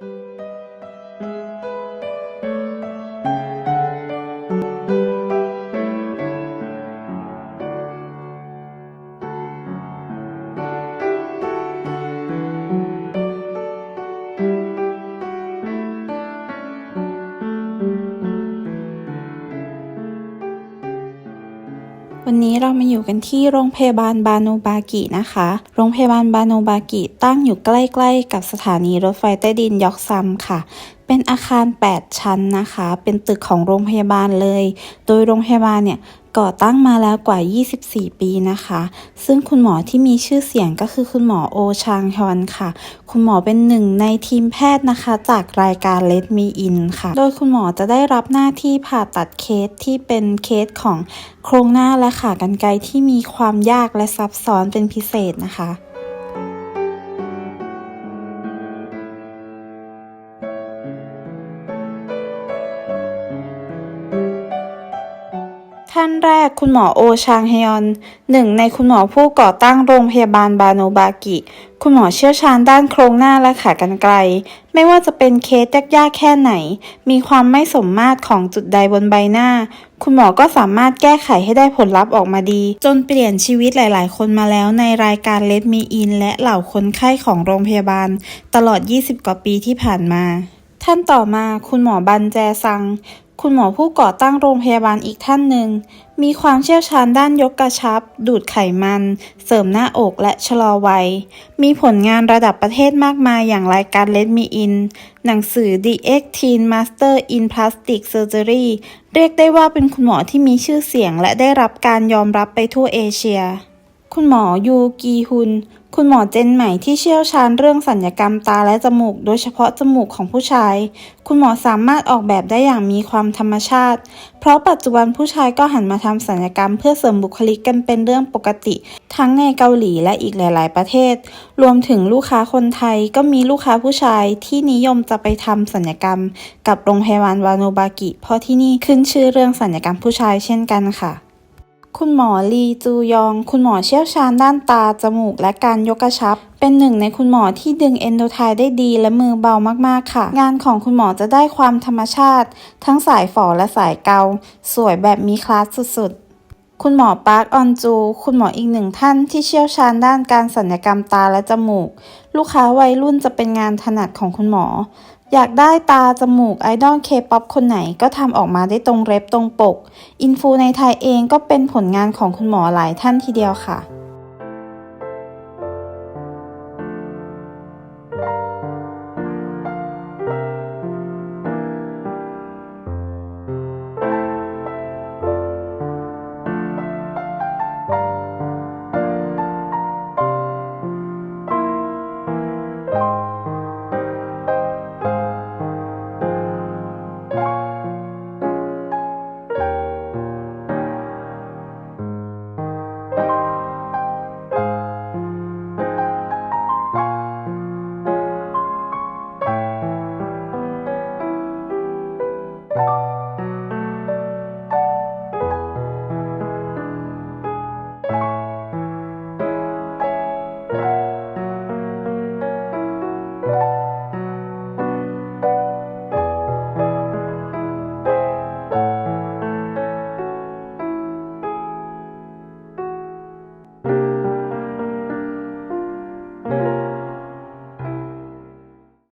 Thank you. วันนี้เรามาอยู่กันที่โรงพยาบาลบาโนบากินะคะ โรงพยาบาลบาโนบากิตั้งอยู่ใกล้ๆ กับสถานีรถไฟใต้ดินยอกซัมค่ะ เป็นอาคาร 8 ชั้นนะคะ เป็นตึกของโรงพยาบาลเลย โดยโรงพยาบาลเนี่ย ก่อตั้งมาแล้วกว่า 24 ปีนะคะ ซึ่งคุณหมอที่มีชื่อเสียงก็คือคุณหมอโอชางฮอนค่ะ คุณหมอเป็นหนึ่งในทีมแพทย์นะคะ จากรายการ Let Me In ค่ะ โดยคุณหมอจะได้รับหน้าที่ผ่าตัดเคสที่เป็นเคสของโครงหน้าและขากรรไกรที่มีความยากและซับซ้อนเป็นพิเศษนะคะานแรกคุณหมอโอชางฮยอน หนึ่งในคุณหมอผู้ก่อตั้งโรงพยาบาลบาโนบากิ คุณหมอเชี่ยวชาญด้านโครงหน้าและขากรรไกร ไม่ว่าจะเป็นเคสยากๆแค่ไหน มีความไม่สมมาตรของจุดใดบนใบหน้า คุณหมอก็สามารถแก้ไขให้ได้ผลลัพธ์ออกมาดี จนเปลี่ยนชีวิตหลาย ๆ คนมาแล้วในรายการเลดมีอิน และเหล่าคนไข้ของโรงพยาบาล ตลอด 20 กว่าปีที่ผ่านมาท่านต่อมาคุณหมอบันแจซัง คุณหมอผู้ก่อตั้งโรงพยาบาลอีกท่านหนึ่ง มีความเชี่ยวชาญด้านยกกระชับ ดูดไขมัน เสริมหน้าอกและชะลอวัย มีผลงานระดับประเทศมากมายอย่างรายการ Let Me In หนังสือ The 18 Master in Plastic Surgery เรียกได้ว่าเป็นคุณหมอที่มีชื่อเสียงและได้รับการยอมรับไปทั่วเอเชีย คุณหมอยูกีฮุน คุณหมอเจนใหม่ที่เชี่ยวชาญเรื่องสัญญกรรมตาและจมูก โดยเฉพาะจมูกของผู้ชาย คุณหมอสามารถออกแบบได้อย่างมีความธรรมชาติ เพราะปัจจุบันผู้ชายก็หันมาทำสัญญกรรมเพื่อเสริมบุคลิกกันเป็นเรื่องปกติ ทั้งในเกาหลีและอีกหลาย ๆ ประเทศ รวมถึงลูกค้าคนไทยก็มีลูกค้าผู้ชายที่นิยมจะไปทำสัญญกรรม กับโรงพยาบาลวาโนบากิ เพราะที่นี่ขึ้นชื่อเรื่องสัญญกรรมผู้ชายเช่นกันค่ะ คุณหมอลีจูยอง คุณหมอเชี่ยวชาญด้านตา จมูก และการยกกระชับ เป็นหนึ่งในคุณหมอที่ดึงเอนโดไทได้ดีและมือเบามากๆค่ะ งานของคุณหมอจะได้ความธรรมชาติ ทั้งสายฝ่อและสายเกา สวยแบบมีคลาสสุดๆ คุณหมอปาร์คออนจู คุณหมออีกหนึ่งท่านที่เชี่ยวชาญด้านการศัลยกรรมตาและจมูก ลูกค้าวัยรุ่นจะเป็นงานถนัดของคุณหมอ อยากได้ตาจมูกไอดอลเคป๊อปคนไหนก็ทำออกมาได้ตรงเร็บตรงปก อินฟูในไทยเองก็เป็นผลงานของคุณหมอหลายท่านทีเดียวค่ะ